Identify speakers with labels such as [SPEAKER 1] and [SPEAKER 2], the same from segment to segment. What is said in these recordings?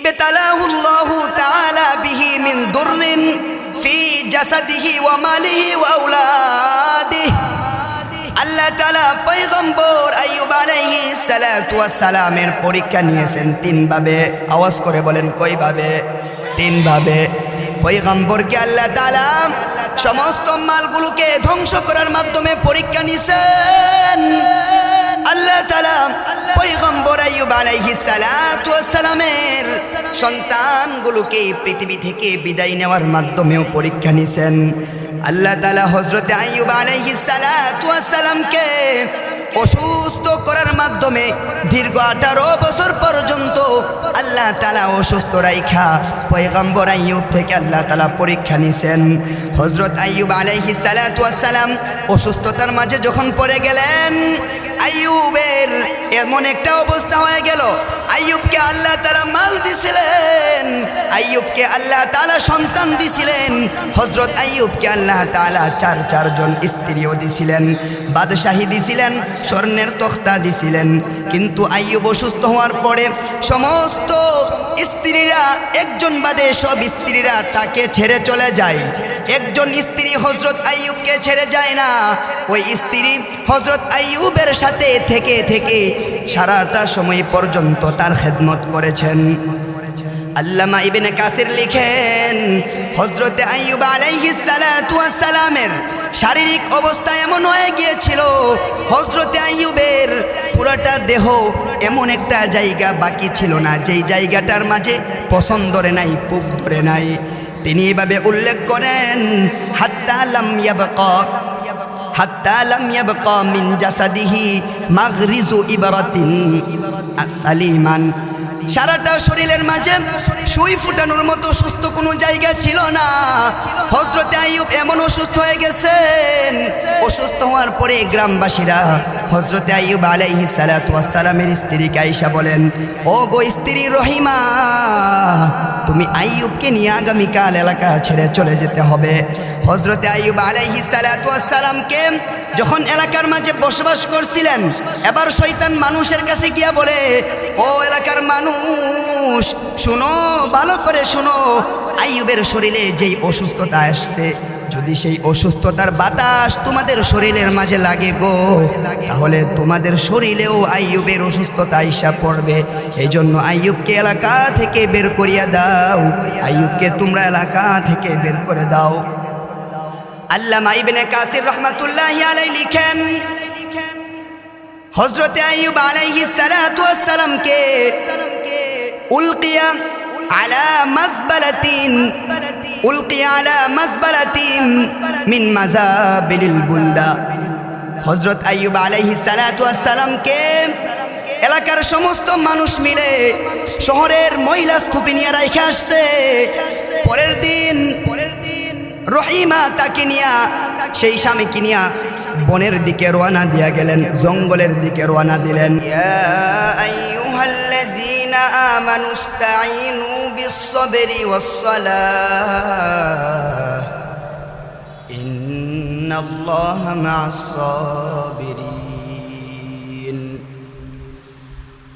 [SPEAKER 1] ابتلاه الله تعالى به من ضر في جسده وماله وأولاده আল্লাহ তালা পৈগম্বর আইয়ুব আলাইহি সালাতু সালামের পরীক্ষা নিয়েছেন তিনভাবে আওয়াজ করে বলেন কইভাবে তিনভাবে পৈগম্বরকে আল্লাহ তালা সমস্ত মালগুলোকে ধ্বংস করার মাধ্যমে পরীক্ষা নিছেন আল্লাহ তালা পৈগম্বর আইব আলাইহি সালাতামের সন্তানগুলোকে পৃথিবী থেকে বিদায় নেওয়ার মাধ্যমেও পরীক্ষা নিছেন। আল্লাহ তালা হজরতে আইয়ুব আলাইহি সালাতু সালামকে অসুস্থ করার মাধ্যমে দীর্ঘ আঠারো বছর পর্যন্ত আল্লাহ তালা অসুস্থ রাইখা পয়গম্বর আইয়ুব থেকে আল্লাহ তালা পরীক্ষা নিছেন। হজরত আইয়ুব আলাইহি সালাম অসুস্থতার মাঝে যখন পড়ে গেলেন, আইয়ুবের এমন একটা অবস্থা হয়ে গেল। আইয়ুবকে আল্লাহ তালা মাল দিছিলেন। আইয়ুবকে আল্লাহ তালা সন্তান দিছিলেন। হজরত আইয়ুবকে আল্লাহ তালা চার, চারজন স্ত্রীও দিছিলেন। বাদশাহী দিছিলেন, স্বর্ণের তখ্তা দিছিলেন। কিন্তু আইয়ুব অসুস্থ হওয়ার পরে সমস্ত স্ত্রীরা একজন বাদে সব স্ত্রীরা তাকে ছেড়ে চলে যায়। একজন স্ত্রী হজরত আইয়ুবকে ছেড়ে যায় না। ওই স্ত্রী হজরত আইয়ুবের সাথে থেকে থেকে সারাটা সময় পর্যন্ত তার খেদমত করেছেন। আল্লামা ইবেনে কাসির লিখেন হজরতে আইয়ুব আলাইহিস সালাতু ওয়াস সালামের শারীরিক অবস্থা এমন হয়ে গিয়েছিল হজরতে আইয়ুবের পুরোটা দেহ এমন একটা জায়গা বাকি ছিল না, যেই জায়গাটার মাঝে পছন্দরে নাই পুক ধরে নাই। তিনি এভাবে উল্লেখ করেন, হাত্তা লাম ইয়াবকা, হাত্তা লাম ইয়াবকা মিন জাসাদিহি মাগরিজু ইবারাতিন সালিমান সারাটা শরীরের মাঝে সুই ফুটানোর মতো সুস্থ কোনো জায়গা ছিল না। হজরতে আইয়ুব এমন অসুস্থ হয়ে গেছেন। অসুস্থ হওয়ার পরে গ্রামবাসীরা হজরতে আইয়ুব আলাইহি সালাতু সালামের স্ত্রীকে আইসা বলেন, ও গো স্ত্রী রহিমা, তুমি আইয়ুবকে নিয়ে আগামীকাল এলাকা ছেড়ে চলে যেতে হবে। হজরতে আইয়ুব আলাইহি সালাতু সালামকে যখন এলাকার মাঝে বসবাস করছিলেন, এবার শৈতান মানুষের কাছে গিয়া বলে, ও এলাকার মানুষ, শুনো, ভালো করে শুনো, আইয়ুবের শরীরে যেই অসুস্থতা আসছে, যদি সেই অসুস্থতার বাতাস তোমাদের শরীরের মাঝে লাগে গো, তাহলে তোমাদের শরীরেও আইয়ুবের অসুস্থতা আইসা পড়বে। এই জন্য আইয়ুবকে এলাকা থেকে বের করিয়া দাও, আইয়ুবকে তোমরা এলাকা থেকে বের করে দাও। আল্লামা ইবনে কাসির রহমাতুল্লাহ আলাই লিখেন হজরতে আইয়ুব আলাইহিস সালাতু ওয়াস সালামকে উলকিয়া আলা মাযবালাতিন, উলকিয়া আলা মাযবালাতিন মিন মাযাবিলিল এলাকার সমস্ত মানুষ মিলে শহরের মহিলা স্তূপে নিয়ে রাইখে আসছে। পরের দিন পরের রহিমা তাকে নিয়া সেই স্বামীকে নিয়া বনের দিকে রওনা দিয়া গেলেন জঙ্গলের দিকে রওনা দিলেন إن الله مع الصابرين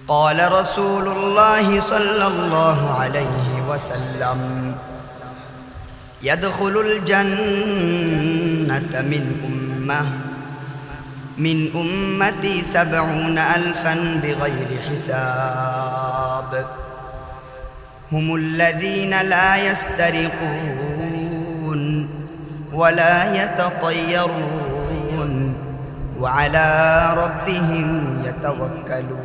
[SPEAKER 1] قال رسول الله صلى الله عليه وسلم يدخل الجنة من أمة من أمتي سبعون ألفا بغير حساب. هم الذين لا يسترقون ولا يتطيرون وعلى ربهم يتوكلون.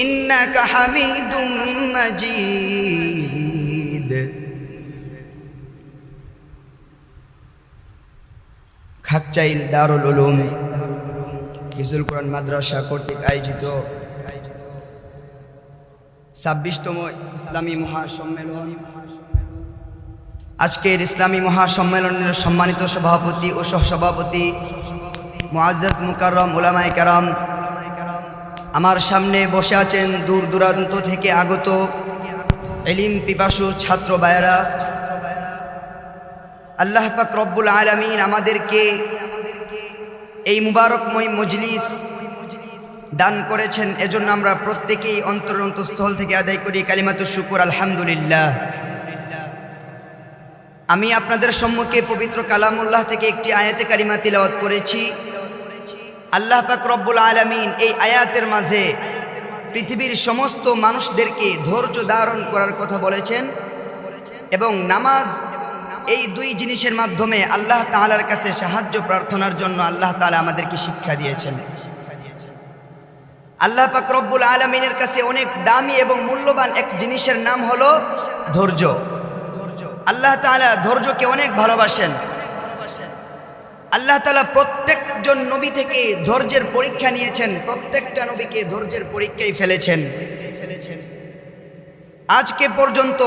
[SPEAKER 1] ইন্নাকা হামিদুম মাজিদ। খাপচাইল দারুল উলুম হিজুল কোরআন মাদ্রাসা কর্তৃক আয়োজিত ছাব্বিশতম ইসলামী মহাসম্মেলন। আজকের ইসলামী মহাসম্মেলনের সম্মানিত সভাপতি ও সহসভাপতি মোয়াজ মুকাররম ওলামায় কারাম আমার সামনে বসে আছেন দূর দূরান্ত থেকে আগত এলিম পিপাসু ছাত্র বায়রা আল্লাহ পাক রব্বুল আলমিন আমাদেরকে এই মুবারকময় মজলিস দান করেছেন। এজন্য আমরা প্রত্যেকেই অন্তর অন্তঃস্থল থেকে আদায় করি। কালিমাতুর শুকুর, আলহামদুলিল্লাহ। আমি আপনাদের সম্মুখে পবিত্র কালামুল্লাহ থেকে একটি আয়াতে কারিমা তিলাওয়াত করেছি। আল্লাহ পাক রব্বুল আলমিন এই আয়াতের মাঝে পৃথিবীর সমস্ত মানুষদেরকে ধৈর্য ধারণ করার কথা বলেছেন এবং নামাজ এই দুই জিনিসের মাধ্যমে আল্লাহ তাআলার কাছে সাহায্য প্রার্থনার জন্য আল্লাহ তাআলা আমাদেরকে শিক্ষা দিয়েছেন। আল্লাহ পাক রব্বুল আলমিনের কাছে অনেক দামি এবং মূল্যবান এক জিনিসের নাম হলো ধৈর্য। আল্লাহ তাআলা ধৈর্যকে অনেক ভালোবাসেন। আল্লাহ তালা প্রত্যেকজন নবী থেকে ধৈর্যের পরীক্ষা নিয়েছেন, প্রত্যেকটা নবীকে ধৈর্যের পরীক্ষায় ফেলেছেন। আজকে পর্যন্ত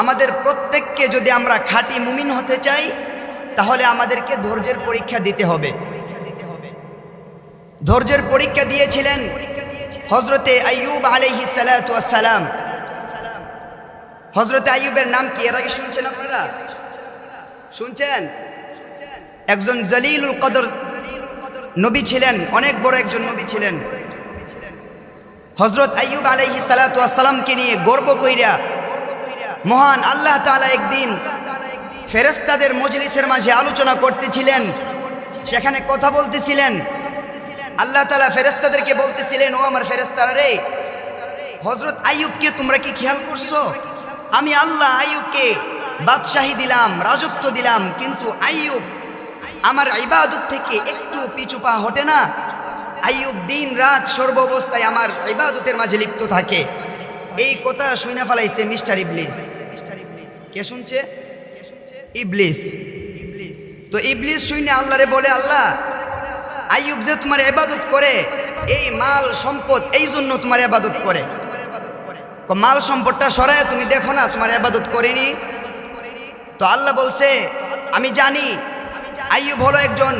[SPEAKER 1] আমাদের প্রত্যেককে যদি আমরা খাঁটি মুমিন হতে চাই, তাহলে আমাদেরকে ধৈর্যের পরীক্ষা দিতে হবে। ধৈর্যের পরীক্ষা দিয়েছিলেন হজরতে আইয়ুব আলহি সালাম হজরতে আইয়ুবের নাম কি? এর আগে শুনছেন আপনারা? শুনছেন? একজন জলিলুল কদর নবী ছিলেন, অনেক বড় একজন নবী ছিলেন। হজরত আইয়ুব আলহি সালাতামকে নিয়ে গর্ব কইরা মহান আল্লাহ তালা একদিন ফেরেস্তাদের মজলিসের মাঝে আলোচনা করতেছিলেন, সেখানে কথা বলতেছিলেন। আল্লাহ তালা ফেরেস্তাদেরকে বলতেছিলেন, ও আমার ফেরেস্তারা রে হজরত আইয়ুবকে তোমরা কি খেয়াল করছ? আমি আল্লাহ আইয়ুবকে বাদশাহী দিলাম, রাজত্ব দিলাম, কিন্তু আইয়ুব আমার ইবাদত থেকে একটু পিছু পা হটে না। আইয়ুব দিন রাত সর্বাবস্থায় আমার ইবাদতের মাঝে লিপ্ত থাকে। এই কথা শুনে ফেলাইছে মিস্টার ইবলিস। কে শুনছে? ইবলিস। তো ইবলিস শুনে আল্লাহরে বলে, আল্লাহ, আইয়ুব যে তোমার ইবাদত করে, এই মাল সম্পদ এই জন্য তোমার ইবাদত করে। মাল সম্পদটা সরায় তুমি দেখো না, তোমার ইবাদত করিনি? তো আল্লাহ বলছে, আমি জানি আইয়ুব হলো একজন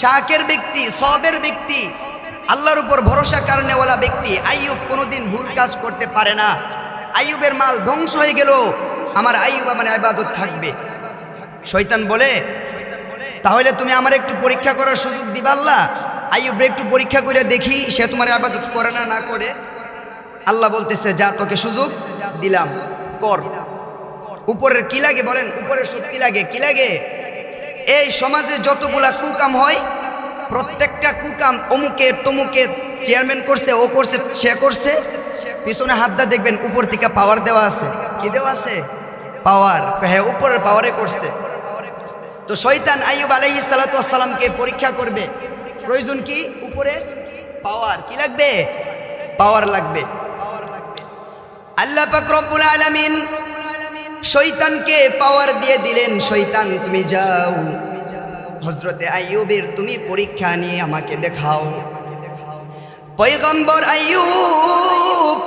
[SPEAKER 1] শাকের ব্যক্তি, সবের ব্যক্তি। আল্লাহর উপর ভরসা কারণেওয়ালা ব্যক্তি। আইয়ুব কোনোদিন ভুল কাজ করতে পারে না। আইয়ুবের মাল ধ্বংস হয়ে গেল। আমার আইয়ুব আমার আবাদত থাকবে। শৈতান বলে, তাহলে তুমি আমার একটু পরীক্ষা করার সুযোগ দিবা আল্লাহ? আইয়ুবরে একটু পরীক্ষা করে দেখি, সে তোমার আবাদত করে না না করে। আল্লাহ বলতেছে, যা তোকে সুযোগ দিলাম, কর। উপরের কি লাগে বলেন? উপরের কি লাগে? কি লাগে? এই সমাজে যতগুলা কুকাম হয়, প্রত্যেকটা কুকাম অমুকে তমুকে চেয়ারম্যান করছে, ও করছে, সে করছে। পিছনে হাতটা দেখবেন, উপর থেকে পাওয়ার দেওয়া আছে। কি দেওয়া আছে? পাওয়ার হ্যাঁ উপরের পাওয়ারে করছে। তো শৈতান আইয়ুব আলহি সালাতামকে পরীক্ষা করবে। প্রয়োজন কি? উপরে পাওয়ার কি লাগবে? পাওয়ার লাগবে। আল্লাহ পাক রব্বুল আলামিন শৈতানকে পাওয়ার দিয়ে দিলেন শৈতান তুমি যাও। হজরতে আইয়ুবের তুমি পরীক্ষা নিয়ে আমাকে দেখাও। পয়গম্বর আইয়ুব,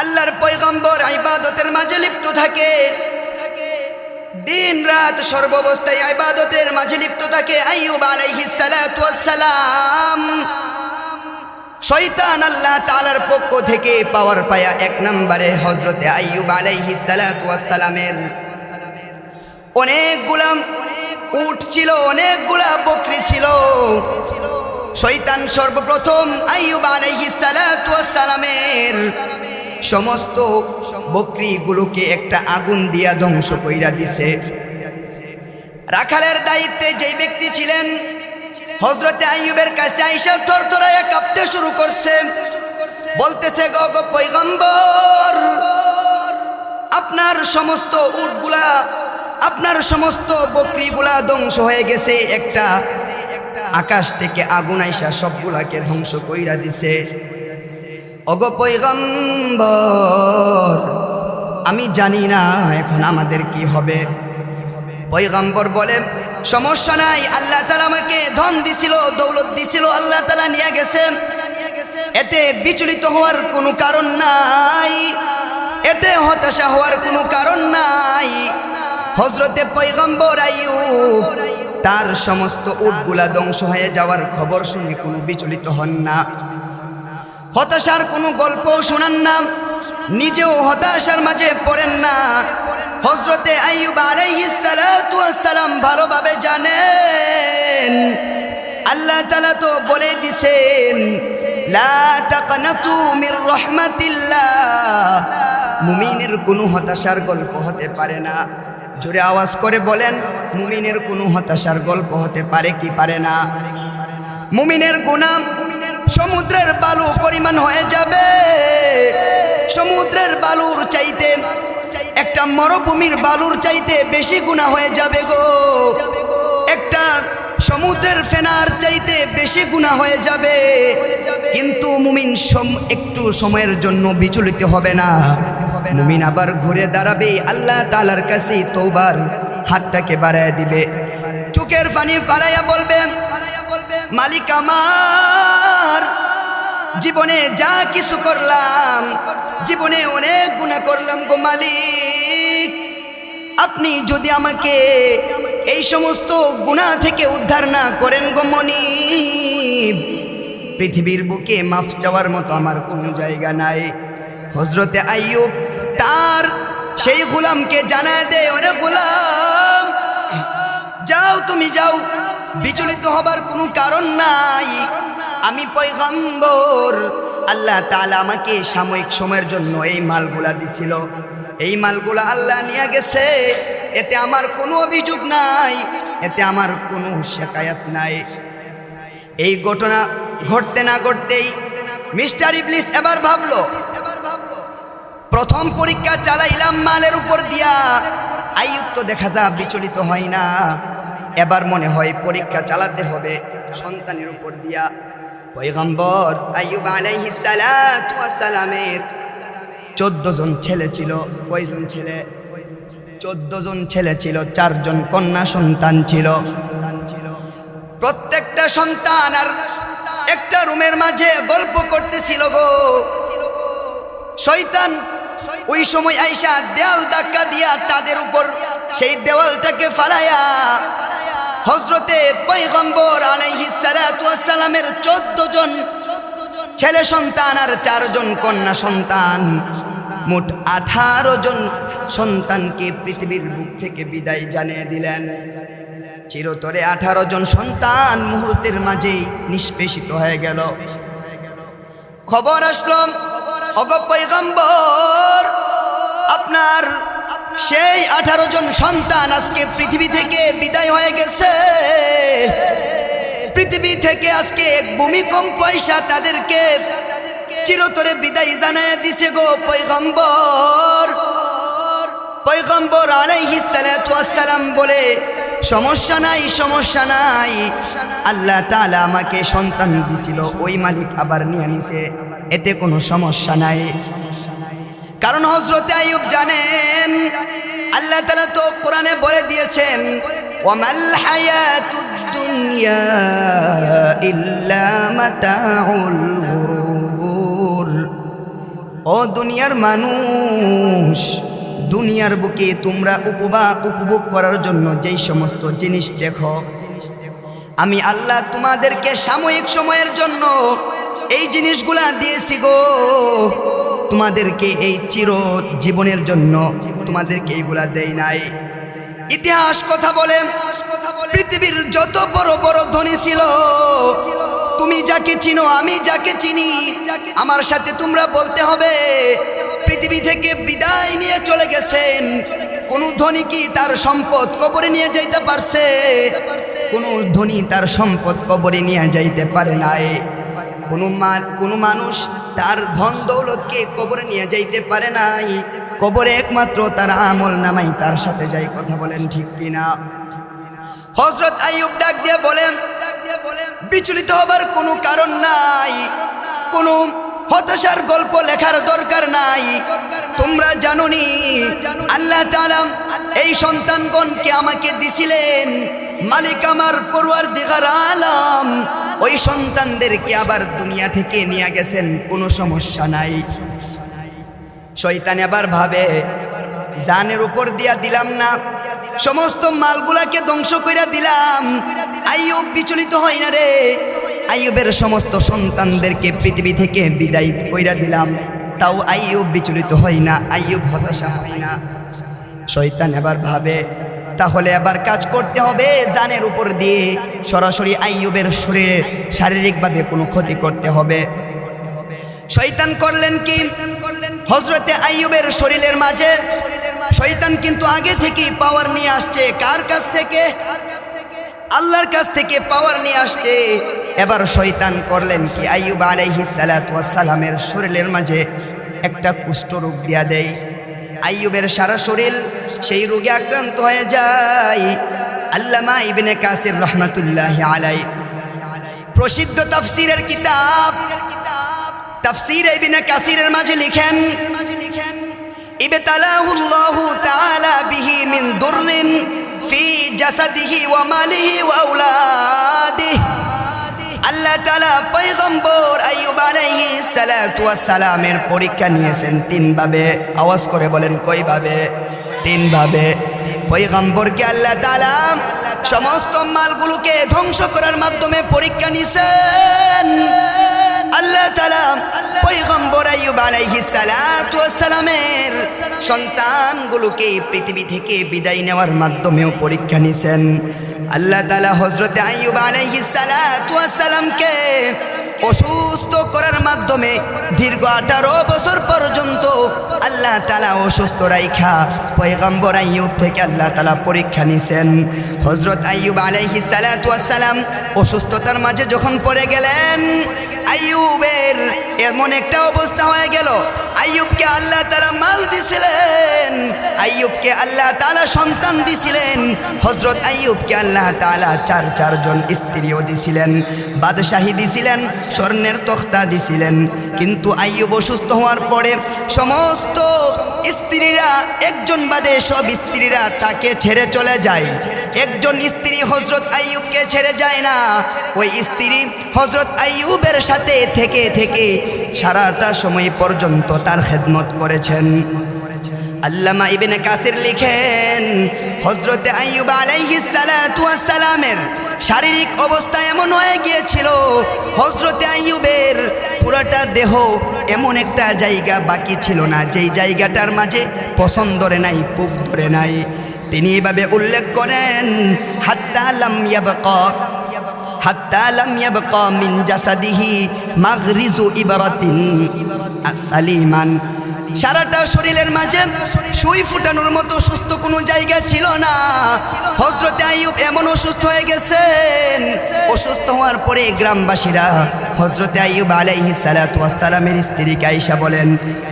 [SPEAKER 1] আল্লাহর পয়গম্বর ইবাদতের মাঝে লিপ্ত থাকে। দিন রাত সর্বাবস্থায় ইবাদতের মাঝে লিপ্ত থাকে আইয়ুব আলাইহিস সালাম। শয়তান আল্লাহ তালার পক্ষ থেকে পাওয়ার পায়া এক নম্বরে হজরতে আইয়ুব আলাইহি সালাতু সালামের অনেক গুলাম ছিল অনেকগুলা বকরি ছিল। শৈতান সর্বপ্রথম আইয়ুব আলাইহি সালাতু সালামের সমস্ত বকরিগুলোকে একটা আগুন দিয়া ধ্বংস কইরা দিছে। রাখালের দায়িত্বে যেই ব্যক্তি ছিলেন হজরতে আইয়ুবের কাছে আইসা থর থরাইয়া কাঁপতে শুরু করছে। বলতেছে, গো পৈগম্বর আপনার সমস্ত উটগুলা, আপনার সমস্ত বকরিগুলা ধ্বংস হয়ে গেছে। একটা আকাশ থেকে আগুন আইসা সবগুলাকে ধ্বংস কইরা দিছে। অগো পৈগম্বর আমি জানি না এখন আমাদের কি হবে। পৈগম্বর বলে সমস্যা নাই, আল্লাহ তালা আমাকে ধন দিছিল, দৌলত দিছিল, আল্লাহ তালা নিয়ে গেছে। এতে বিচলিত হওয়ার কোনো কারণ নাই। এতে হতাশা হওয়ার কোনো কারণ নাই। হজরতে পৈগম্বর আইয়ুব তার সমস্ত উটগুলা ধ্বংস হয়ে যাওয়ার খবর শুনে কোনো বিচলিত হন না। হতাশার কোনো গল্প শোনান না। নিজেও হতাশার মাঝে পড়েন না। হজরতে আইয়ুব আলাইহিস ভালোভাবে জানেন। আল্লাহ তালা তো বলে দিছেন মুমিনের কোনো হতাশার গল্প হতে পারে না। জোরে আওয়াজ করে বলেন, মুমিনের কোনো হতাশার গল্প হতে পারে কি পারে না? মুমিনের গুনাম সমুদ্রের বালু পরিমাণ হয়ে যাবে। সমুদ্রের বালুর চাইতে একটা মরুভূমির বালুর চাইতে বেশি গুণা হয়ে যাবে গো। একটা সমুদ্রের ফেনার চাইতে বেশি গুণা হয়ে যাবে। কিন্তু মুমিন সম- একটু সময়ের জন্য বিচলিত হবে না। মুমিন আবার ঘুরে দাঁড়াবে, আল্লাহ তালার কাছে তোবার হাতটাকে বাড়ায় দিবে। চোখের পানি পালাইয়া বলবে মালিক আমার, জীবনে যা কিছু করলাম, জীবনে অনেক গুণা করলাম গো মালিক। আপনি যদি আমাকে এই সমস্ত গুণা থেকে উদ্ধার না করেন গো মনিব, পৃথিবীর বুকে মাফ চাওয়ার মতো আমার কোনো জায়গা নাই। হজরতে আইয়ুব তার সেই গুলামকে জানায় দে ওরে গুলাম যাও তুমি যাও। বিচলিত হবার কোনো কারণ নাই। আমি পয়গম্বর। আল্লাহ তালা আমাকে সাময়িক সময়ের জন্য এই মালগুলা দিছিল। এই মালগুলা আল্লাহ নিয়ে গেছে। এতে আমার কোনো অভিযোগ নাই। এতে আমার কোনো শেকায়াত নাই। এই ঘটনা ঘটতে না ঘটতেই মিস্টার ইবলিস এবার ভাবলো, প্রথম পরীক্ষা চালাইলাম মালের উপর দিয়া। আইয়ুব তো দেখা যা বিচলিত হয় না। এবার মনে হয় পরীক্ষা চালাতে হবে সন্তানের উপর দিয়া। পয়গম্বর আইয়ুব আলাইহিস সালাতু ওয়াস সালামের চোদ্দ জন ছেলে ছিল, কয়জন ছেলে? চোদ্দ জন ছেলে ছিল চারজন কন্যা সন্তান ছিল। প্রত্যেকটা সন্তান আর একটা রুমের মাঝে গল্প করতেছিল গো। শয়তান ওই সময় আইসা দেওয়াল ধাক্কা দিয়া তাদের উপর, সেই দেওয়ালটাকে ফালায়া হজরতে পৈগম্বর আলাইহিস সালাতু ওয়াস সালামের চোদ্দ জন ছেলে সন্তান আর চারজন কন্যা সন্তান, মোট আঠারো জন সন্তানকে পৃথিবীর বুক থেকে বিদায় জানিয়ে দিলেন। চিরতরে আঠারো জন সন্তান মুহূর্তের মাঝেই নিষ্পেষিত হয়ে গেল। খবর আসলো অগপৈগম্বর আপনার সেই আঠারো জন সন্তান আজকে পৃথিবী থেকে বিদায় হয়ে গেছে। পৃথিবী থেকে আজকে এক ভূমিকম্প পয়সা তাদেরকে চিরতরে বিদায় জানায় দিছে গো পৈগম্বর পৈগম্বর আলাইহিস সালাম বলে সমস্যা নাই সমস্যা নাই। আল্লাহ তালা আমাকে সন্তান দিছিল, ওই মালিক আবার নিয়ে নিছে। এতে কোনো সমস্যা নাই। কারণ হজরতে আইয়ুব জানেন, আল্লাহ তালা তো কোরআনে বলে দিয়েছেন ও দুনিয়ার মানুষ দুনিয়ার বুকে তোমরা উপবা, উপভোগ করার জন্য যেই সমস্ত জিনিস দেখো। আমি আল্লাহ তোমাদেরকে সাময়িক সময়ের জন্য এই জিনিসগুলা দিয়েছি গো। তোমাদেরকে এই চির জীবনের জন্য তোমাদেরকে এইগুলা দেই নাই। ইতিহাস কথা বলে, পৃথিবীর যত বড় বড় ধনী ছিল, তুমি যাকে চিনো, আমি যাকে চিনি, আমার সাথে তোমরা বলতে হবে পৃথিবী থেকে বিদায় নিয়ে চলে গেছেন। কোন ধনী কি তার সম্পদ কবরে নিয়ে যাইতে পারছে? কোন ধনী তার সম্পদ কবরে নিয়ে যাইতে পারে নাই। কোনো কোনো মানুষ তার ধন দৌলতকে কবরে নিয়ে যাইতে পারে নাই। কবরে একমাত্র তার আমল নামাই তার সাথে যাই, কথা বলেন ঠিক কিনা? হজরত আইয়ুব ডাক দিয়ে বলেন, বিচলিত হবার কোনো কারণ নাই। কোনো হতাশার গল্প লেখার দরকার নাই। তোমরা জানোনি, আল্লাহ তালাম এই সন্তানগণকে আমাকে দিছিলেন। মালিক আমার পড়ুয়ার দিগার আলাম, ওই সন্তানদেরকে আবার দুনিয়া থেকে নিয়ে গেছেন, কোনো সমস্যা নাই। শৈতান আবার ভাবে জানের উপর দিয়া দিলাম না। সমস্ত মালগুলাকে ধ্বংস কইরা দিলাম। আইয়ুব বিচলিত হয় না রে। আইয়ুবের সমস্ত সন্তানদেরকে পৃথিবী থেকে বিদায় কইরা দিলাম। তাও আইয়ুব বিচলিত হয় না, আইয়ুব হতাশা হয় না। শয়তান এবার ভাবে, তাহলে আবার কাজ করতে হবে জানের উপর দিয়ে। সরাসরি আইয়ুবের শরীরে, শারীরিকভাবে কোনো ক্ষতি করতে হবে। শয়তান করলেন কি? হজরতে আইয়ুবের শরীরের মাঝে শয়তান কিন্তু আগে থেকেই পাওয়ার নিয়ে আসছে। কার কাছ থেকে? আল্লাহর কাছ থেকে পাওয়ার নিয়ে আসছে। এবার শয়তান করলেন কি? আইয়ুব আলাইহিস সালাতু ওয়াস সালামের শরীরের মাঝে একটা কুষ্ঠ রোগ দিয়া দেয়। আইয়ুবের সারা শরীর সেই রোগে আক্রান্ত হয়ে যায়। আল্লামা ইবনে কাসির রহমাতুল্লাহ আলাই প্রসিদ্ধ তাফসিরের কিতাব। তাফসির ইবনে কাসিরের মাঝে লিখেন মাঝে আল্লাহু তাআলা বিহি মিন দুররিন ফি জাসাদিহি ওয়া মালিহি ওয়া আওলাদিহি। আল্লাহ আইয়ুব আলাইহিস সালাতু ওয়াস সালামের পরীক্ষা নিয়েছেন তিনভাবে। আওয়াজ করে বলেন, কয়ভাবে? তিনভাবে। পয়গম্বরকে আল্লাহ তাআলা সমস্ত মালগুলোকে ধ্বংস করার মাধ্যমে পরীক্ষা নিছেন। আল্লাহ আইয়ুব আলাইহিস সালাতু ওয়াস সালামের সন্তানগুলোকে পৃথিবী থেকে বিদায় নেওয়ার মাধ্যমেও পরীক্ষা নিছেন। আল্লাহ তালা হজরতে সালাতু ওয়াস সালামকে অসুস্থ করার মাধ্যমে দীর্ঘ আঠারো বছর পর্যন্ত আল্লাহ তালা অসুস্থ রাইখা পয়গম্বর আইয়ুব থেকে আল্লাহ তালা পরীক্ষা নিছেন। হজরত আইয়ুব আলাইহিস সালাতু সালাম অসুস্থতার মাঝে যখন পড়ে গেলেন, আইয়ুবের এমন একটা অবস্থা হয়ে গেল। আইয়ুবকে আল্লাহ তালা মাল দিছিলেন, আইয়ুবকে আল্লাহ তালা সন্তান দিছিলেন। হজরত আইয়ুবকে আল্লাহ তালা চার চারজন স্ত্রীও দিছিলেন, বাদশাহী দিছিলেন, স্বর্ণের তখ্তা দিছিলেন। কিন্তু আইয়ুব অসুস্থ হওয়ার পরে সমস্ত স্ত্রীরা, একজন বাদে সব স্ত্রীরা তাকে ছেড়ে চলে যায়। একজন স্ত্রী হজরত আইয়ুবকে ছেড়ে যায় না। ওই স্ত্রী হজরত আইয়ুবের সাথে থেকে থেকে সারাটা সময় পর্যন্ত তার খেদমত করেছেন। আল্লামা ইবনে কাসির লিখেন হজরতে আইয়ুব আলাইহিস সালামের শারীরিক অবস্থা এমন হয়ে গিয়েছিল। হজরতে আইয়ুবের পুরোটা দেহ এমন একটা জায়গা বাকি ছিল না। যেই জায়গাটার মাঝে পছন্দ ধরে নাই পুক ধরে নাই। তিনি এভাবে উল্লেখ করেন, হাত্তা লাম ইয়াবকা, হাত্তা লাম ইয়াবকা জাসাদিহি মাগরিজু ইবারাতিন সারাটা শরীরের মাঝে সুই ফুটানোর মতো সুস্থ কোনো জায়গা ছিল না। হজরতে আইয়ুব এমন অসুস্থ হয়ে গেছেন। অসুস্থ হওয়ার পরে গ্রামবাসীরা হজরতে আইয়ুব আলাইহি সালামের স্ত্রী আইসা বলেন,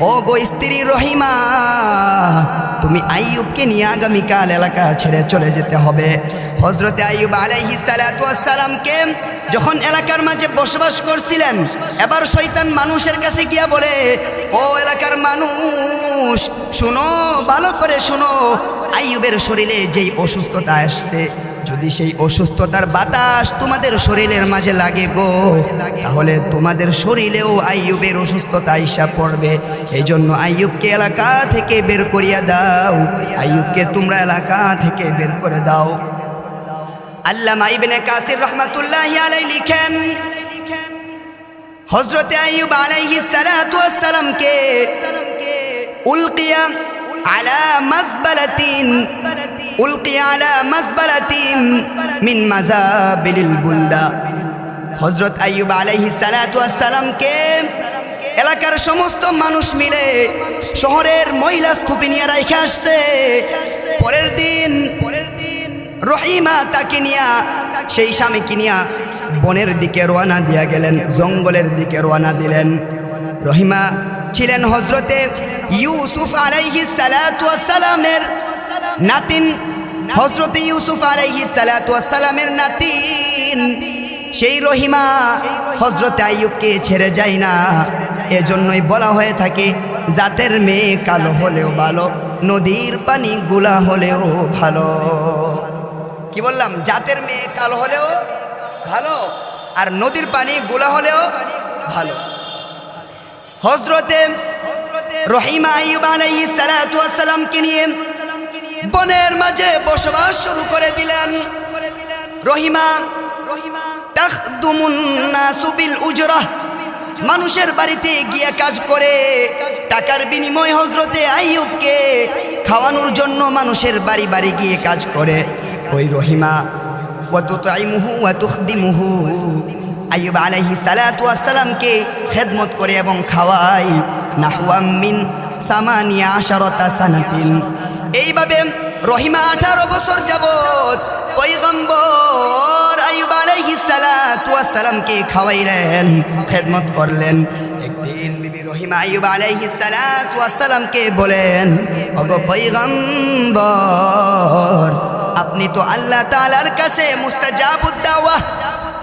[SPEAKER 1] ও গো স্ত্রী রহিমা, তুমি আইয়ুবকে নিয়ে আগামীকাল এলাকা ছেড়ে চলে যেতে হবে। হজরতে আইয়ুব আলাইহি সালামকে যখন এলাকার মাঝে বসবাস করছিলেন, এবার শৈতান মানুষের কাছে গিয়া বলে, ও এলাকার মানুষ, শুনো, ভালো করে শুনো, আইয়ুবের শরীরে যেই অসুস্থতা আসছে, যদি সেই অসুস্থতার বাতাস তোমাদের শরীরের মাঝে লাগে গো, তাহলে তোমাদের শরীরেও আইয়ুবের অসুস্থতা আইসা পড়বে। এই জন্য আইয়ুবকে এলাকা থেকে বের করিয়া দাও, আইয়ুবকে তোমরা এলাকা থেকে বের করে দাও। আল্লামা ইবনে কাসির আলাই লিখেন হজরতে আইয়ুব আলাইহিস সালাতু উলকিয়া আলা উলকিয়া আলা মিন মাযাবিলিল আলাইহিস সালাতু এলাকার সমস্ত মানুষ মিলে শহরের মহিলা স্তূপে নিয়ে রাইখা আসছে। পরের দিন পরের রহিমা তাকে নিয়া, সেই স্বামীকে নিয়া বনের দিকে রওনা দিয়া গেলেন, জঙ্গলের দিকে রওনা দিলেন। রহিমা ছিলেন হজরতে ইউসুফ আলাইহি সালামের নাতিন। হজরতে ইউসুফ আলাইহি সালামের নাতিন। সেই রহিমা হজরতে আইয়ুবকে ছেড়ে যায় না। এজন্যই বলা হয়ে থাকে, জাতের মেয়ে কালো হলেও ভালো, নদীর পানি গুলা হলেও ভালো। কি বললাম? জাতের মেয়ে কালো হলেও ভালো, আর নদীর পানি গুলা হলেও ভালো। হজরতে রহিমা নিয়ে বনের মাঝে বসবাস শুরু করে দিলেন। রহিমা রহিমা মানুষের বাড়িতে গিয়ে কাজ করে। টাকার বিনিময় হজরতে আইয়ুবকে খাওয়ানোর জন্য মানুষের বাড়ি বাড়ি গিয়ে কাজ করে। ওই রহিমা ওয়াতুতাইমুহু ওয়াতুখদিমুহু আইয়ুব সালামকে খেদমত করে এবং খাওয়াই নাহওয়াম মিন সামানিয়া আশারতা সানাতিন। এইভাবে রহিমা আঠারো বছর যাবত পৈগম্বর আইয়ুব আলাইহিস সালাতু খাওয়াইলেন, খেদমত করলেন। বিবি রহিমা আইয়ুব ওয়াস বলেন আপনি তো আল্লাহ তালার কাছে মুস্তাজাবুদ্দাওয়া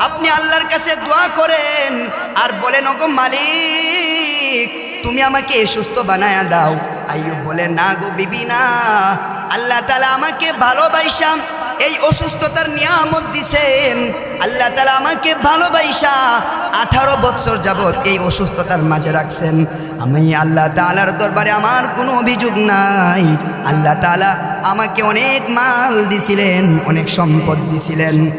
[SPEAKER 1] আপনি আল্লাহর কাছে দোয়া করেন আর বলেন, ওগো মালিক, তুমি আমাকে সুস্থ বানায়া দাও। আইয়ুব বলে, না গো বিবি, না। আল্লাহ তালা আমাকে ভালোবাইসাম এই অসুস্থতার নিয়ামত দিছেন। আল্লাহ তালা আমাকে ভালোবাসা আঠারো বছর যাবৎ এই অসুস্থতার মাঝে রাখছেন। আমি আল্লাহ তালার দরবারে আমার কোনো অভিযোগ নাই। আল্লাহ তালা আমাকে অনেক মাল দিছিলেন, অনেক সম্পদ দিছিলেন।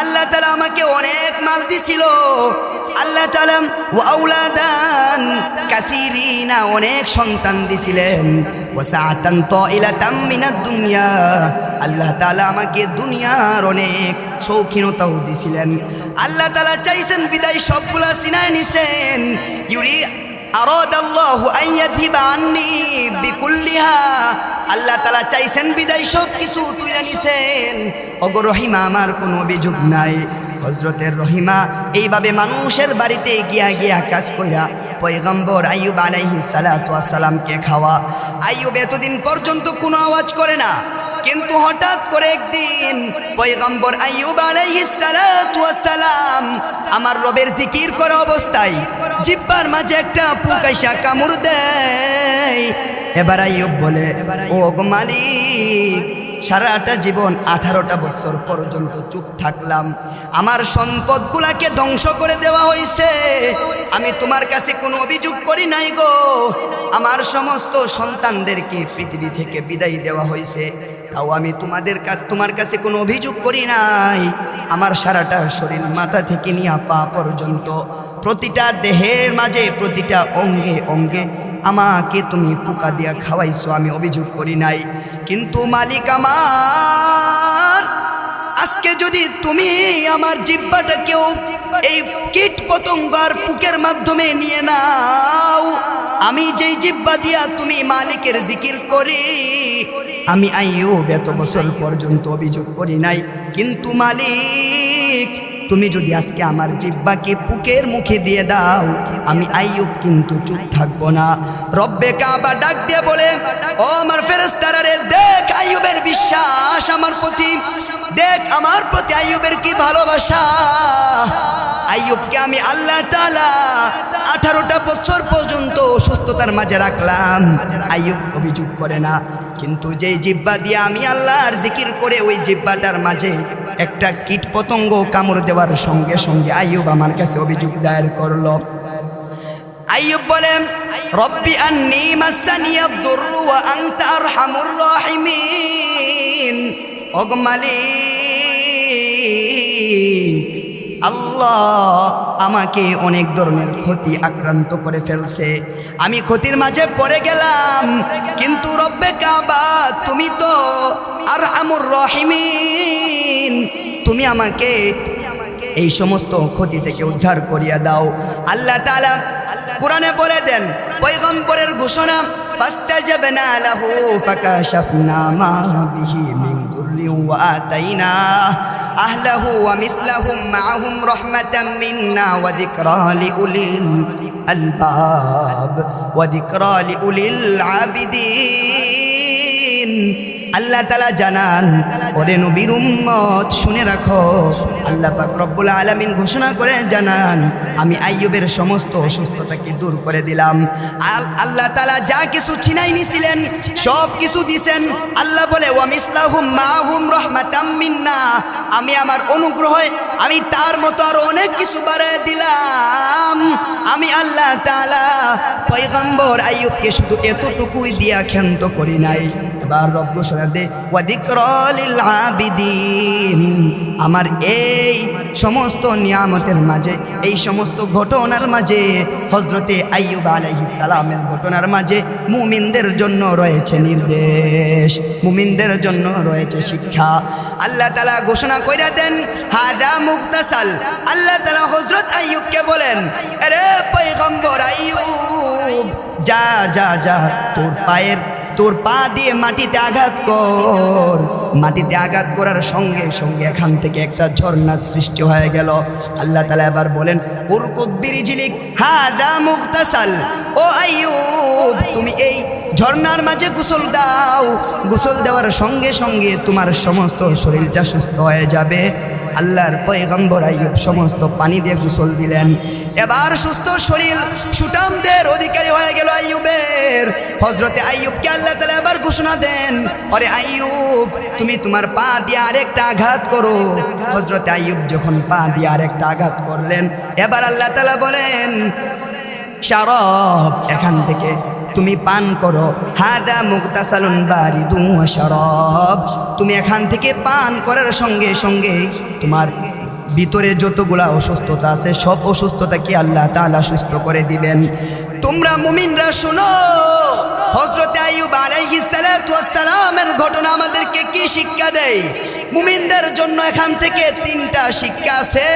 [SPEAKER 1] আল্লাহ তাআলা আমাকে অনেক মাল দিছিল। আল্লাহ তাআলা ওয়া আওলাদান কাসিরিনা, অনেক সন্তান দিছিলেন। সাআতান তাইলাতাম মিনাদ দুনিয়া। আল্লাহ তাআলা আমাকে দুনিয়ার অনেক শৌখিনতাও দিছিলেন। আল্লাহ তালা চাইছেন বিদায় সবগুলা সিনায় নিছেন। ইউরি আরদ আল্লাহ আইয়াধিবা আন্নি বিকুল্লিহা। আল্লাহ তালা চাইছেন বিদায় সব কিছু তুলে নিছেন। অগো রহিমা আমার কোনো অভিযোগ নাই। হজরতের রহিমা এইভাবে মানুষের বাড়িতে গিয়া গিয়া কাজ কইরা পয়গম্বর আইয়ুব আলাইহি সালাতু ওয়াস সালামকে খাওয়া। আইয়ুব এতদিন পর্যন্ত কোনো আওয়াজ করে না, কিন্তু হঠাৎ করে একদিন পয়গম্বর আইয়ুব আলাইহিস সালাম আমার রবের জিকির করা অবস্থায় জিব্বার মাঝে একটা পুকাইশা কামড় দেয়। এবার আইয়ুব বলে ও মালিক সারাটা জীবন আঠারোটা বছর পর্যন্ত চুপ থাকলাম। আমার সম্পদগুলাকে ধ্বংস করে দেওয়া হয়েছে আমি তোমার কাছে কোনো অভিযোগ করি নাই গো। আমার সমস্ত সন্তানদেরকে পৃথিবী থেকে বিদায় দেওয়া হয়েছে তাও আমি তোমাদের কাছে তোমার কাছে কোনো অভিযোগ করি নাই। আমার সারাটা শরীর মাথা থেকে নিয়ে পা পর্যন্ত, প্রতিটা দেহের মাঝে, প্রতিটা অঙ্গে অঙ্গে আমাকে তুমি পোকা দিয়া খাওয়াইছো, আমি অভিযোগ করি নাই। কিন্তু মালিক আমার, আজকে যদি তুমি আমার জিব্বাটাকেও এই কীট পতঙ্গ আর পুকের মাধ্যমে নিয়ে নাও, আমি যেই জিব্বা দিয়া তুমি মালিকের জিকির করি, আমি আইও এত বছর পর্যন্ত অভিযোগ করি নাই, কিন্তু মালিক তুমি যদি আজকে আমার জিব্বাকে পুকের মুখে দিয়ে দাও, আমি আইয়ুব কিন্তু চুপ থাকব না। রব্বে কাবা ডাক দিয়ে বলে, ও আমার ফেরেস্তারা রে, দেখ আইয়ুবের বিশ্বাস আমার প্রতি। দেখ আমার প্রতি আইয়ুবের কি ভালোবাসা। আইয়ুবকে আমি আল্লাহ তালা আঠারোটা বছর পর্যন্ত সুস্থতার মাঝে রাখলাম। আইয়ুব অভিযোগ করে না কিন্তু যেই জিব্বা দিয়ে আমি আল্লাহর জিকির করে ওই জিব্বাটার মাঝে একটা কীট পতঙ্গ কামড় দেওয়ার সঙ্গে সঙ্গে আইয়ুব আমার কাছে অভিযোগ দায়ের করল। আইয়ুব বলেন, রব্বি আন্নি মাসানিয়া দুররু ওয়া আনতা আরহামুর রাহিমিন। আল্লাহ আমাকে অনেক ধরনের ক্ষতি আক্রান্ত করে ফেলছে। আমি ক্ষতির মাঝে পড়ে গেলাম, কিন্তু রব্বে কাবা, তুমি তো আর আমুর রহিমিন। তুমি আমাকে এই সমস্ত ক্ষতি থেকে উদ্ধার করিয়া দাও। আল্লাহ তাআলা কোরআনে বলে দেন, পয়গম্বরের ঘোষণা মিন দুররি ওয়া أهله ومثلهم معهم رحمة منا وذكرى لأولي الألباب وذكرى لأولي العابدين. আল্লাহ তালা জানান, ওরে নবীর উম্মত, শুনে রাখো। আল্লাহ পাক রব্বুল আলামিন ঘোষণা করে জানান, আমি আইয়ুবের সমস্ত অসুস্থতাকে দূর করে দিলাম। আল্লাহ তালা যা কিছু ছিনাই নিছিলেন, সব কিছু দিছেন। আল্লাহ বলে ওয়ামিসলাহুম মাহুম রহমাতাম মিন্না। আমি আমার অনুগ্রহে, আমি তার মতো আর অনেক কিছু বাড়ায় দিলাম। আমি আল্লাহ তাআলা পয়গম্বর আইয়ুবকে শুধু এতটুকুই দিয়া ক্ষান্ত করি নাই। এবার রব ঘোষণা দে ওয়াদিক্রলিল আবিদিন আমার এই সমস্ত নিয়ামতের মাঝে, এই সমস্ত ঘটনার মাঝে হজরতে আইয়ুব সালামের ঘটনার মাঝে মুমিনদের জন্য রয়েছে নির্দেশ, মুমিনদের জন্য রয়েছে শিক্ষা। আল্লাহ তালা ঘোষণা কইরা দেন, হাদা মুক্তাসাল আল্লাহ তালা হজরত আইয়ুবকে বলেন আরে যা যা যা তোর পায়ের তোর পা দিয়ে মাটিতে আঘাত কর। মাটিতে আঘাত করার সঙ্গে সঙ্গে এখান থেকে একটা ঝর্ণার সৃষ্টি হয়ে গেল। আল্লাহ তালা এবার বলেন, উরকুদ বিরিজিলিক, হাদা মুক্তাসাল ও আইয়ুব, তুমি এই ঝর্ণার মাঝে গোসল দাও। গোসল দেওয়ার সঙ্গে সঙ্গে তোমার সমস্ত শরীরটা সুস্থ হয়ে যাবে। আল্লাহর পয়গম্বর আইয়ুব সমস্ত পানি দিয়ে গোসল দিলেন। এবার সুস্থ শরীর হজরতে আইয়ুবকে আল্লাহ তালা আবার ঘোষণা দেন, অরে আইয়ুব, তুমি তোমার পা দিয়ে আরেকটা আঘাত করো। হজরতে আইয়ুব যখন পা দিয়ে আরেকটা আঘাত করলেন, এবার আল্লাহ তালা বলেন, শারব, এখান থেকে তুমি পান করো। হাদা মুক্তাসালুন বারিদু শারব। তুমি এখান থেকে পান করার সঙ্গে সঙ্গে তোমার ভিতরে যতগুলা অসুস্থতা আছে, সব অসুস্থতাকে আল্লাহ তাআলা সুস্থ করে দিবেন। তোমরা মুমিনরা শুনো। হজরতে আইয়ুব আলাইহিস সালাতু ওয়াস সালামের ঘটনা আমাদেরকে কি শিক্ষা দেয়? মুমিনদের জন্য এখান থেকে তিনটা শিক্ষা আছে।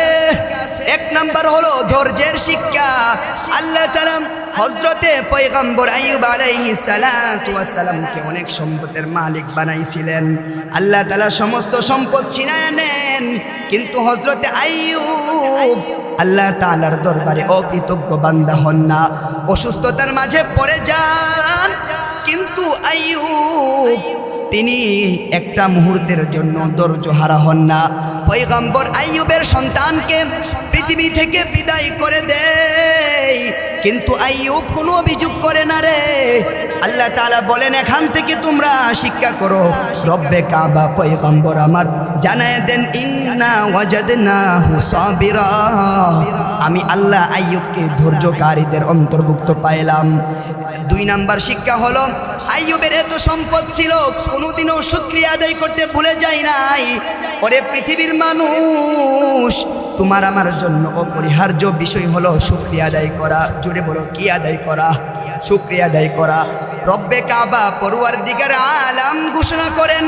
[SPEAKER 1] এক নাম্বার হলো ধৈর্যের শিক্ষা। আল্লাহ তাআলা হজরতে পয়গম্বর আইয়ুব আলাইহিস সালাতু ওয়াস সালামকে অনেক সম্পদের মালিক বানাইছিলেন। আল্লাহ তাআলা সমস্ত সম্পদ ছিনায় নেন। কিন্তু হজরতে আইয়ুব আল্লাহ তাআলার দরবারে অকৃতজ্ঞ বান্দা হন না। অসুস্থতার মাঝে পড়ে যান। কিন্তু আইয়ুব, তিনি একটা মুহূর্তের জন্য ধৈর্য হারা হন না। পৈগম্বর আইয়ুবের সন্তানকে পৃথিবী থেকে বিদায় করে দেয় কিন্তু আইয়ুব কোনো অভিযোগ করে না রে। আল্লাহ তালা বলেন, এখান থেকে তোমরা শিক্ষা করো। রব্বে কাবা পৈগম্বর আমার জানায় দেন, ইন্না আমি আল্লাহ আইয়ুবকে ধৈর্যকারীদের অন্তর্ভুক্ত পাইলাম। দুই নাম্বার শিক্ষা হলো, আইয়ুবের এত সম্পদ ছিল, কোনোদিনও শুক্রিয়া আদায় করতে ভুলে যায় নাই। ওরে পৃথিবীর মানুষ তোমার আমার জন্য অপরিহার্য বিষয় হলো শুক্রিয়া আদায় করা জোরে বলো কি আদায় করা শুক্রিয়া আদায় করা রব্বে কাবা পড়ুয়ার দিকের আলাম ঘোষণা করেন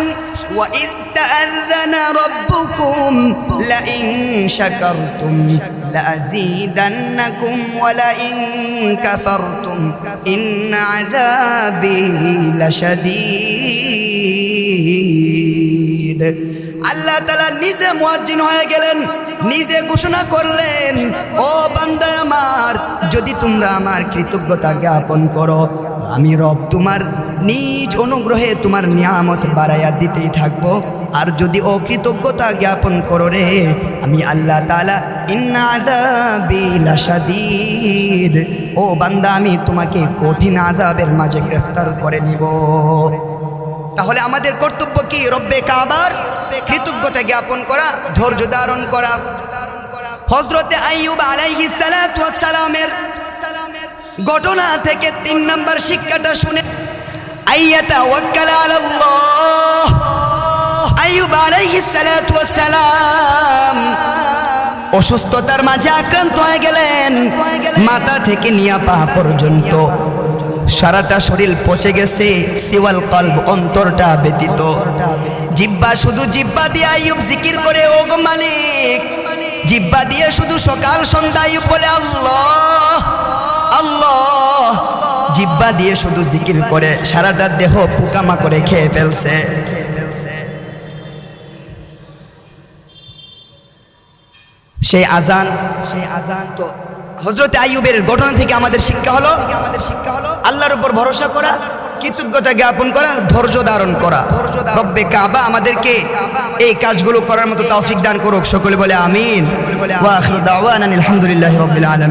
[SPEAKER 1] وَإِذْ تَأَذَّنَ رَبُّكُمْ لَئِن شَكَرْتُمْ لَأَزِيدَنَّكُمْ وَلَئِن كَفَرْتُمْ إِنَّ عَذَابِي لَشَدِيدٌ আল্লাহ তালা নিজে মুয়াজ্জিন হয়ে গেলেন, নিজে ঘোষণা করলেন, ও বান্দা আমার, যদি তোমরা আমার কৃতজ্ঞতা জ্ঞাপন করো, আমি রব তোমার নিজ অনুগ্রহে তোমার নিয়ামত বাড়াইয়া দিতেই থাকব। আর যদি অকৃতজ্ঞতা জ্ঞাপন করো রে, আমি আল্লাহ তালা ইন্নাদাবিলাসাদিদ ও বান্দা, আমি তোমাকে কঠিন আজাবের মাঝে গ্রেফতার করে নিব। তাহলে আমাদের কর্তব্য কি? রব্বে কাবার কৃতজ্ঞতা জ্ঞাপন করা, ধৈর্য ধারণ করা। হজরতে আইয়ুব ওয়াস সালামের ঘটনা থেকে তিন নম্বর শিক্ষাটা শুনে আইয়ুব আলাইহিস সালাম অসুস্থতার মাঝে আক্রান্ত হয়ে গেলেন, মাথা থেকে নিয়া পা পর্যন্ত। সারাটা শরীর পচে গেছে, সিওয়াল কলব, অন্তরটা ব্যতীত জিব্বা শুধু জিব্বা দিয়ে আইয়ুব জিকির করে ও মালিক। জিব্বা দিয়ে শুধু সকাল সন্ধ্যা আইয়ুব বলে, আল্লাহ আল্লাহ। জিব্বা দিয়ে শুধু জিকির করে, সারাটা দেহ পোকামা করে খেয়ে ফেলছে। সেই আজান সেই আজান তো হজরত আইয়ুবের ঘটনা থেকে আমাদের শিক্ষা হলো আমাদের শিক্ষা হলো আল্লাহর উপর ভরসা করা, কৃতজ্ঞতা জ্ঞাপন করা, ধৈর্য ধারণ করা। রব্বে কাবা আমাদেরকে এই কাজগুলো করার মতো তৌফিক দান করুক। সকলে বলে আমিন। আলহামদুলিল্লাহ আলামিন।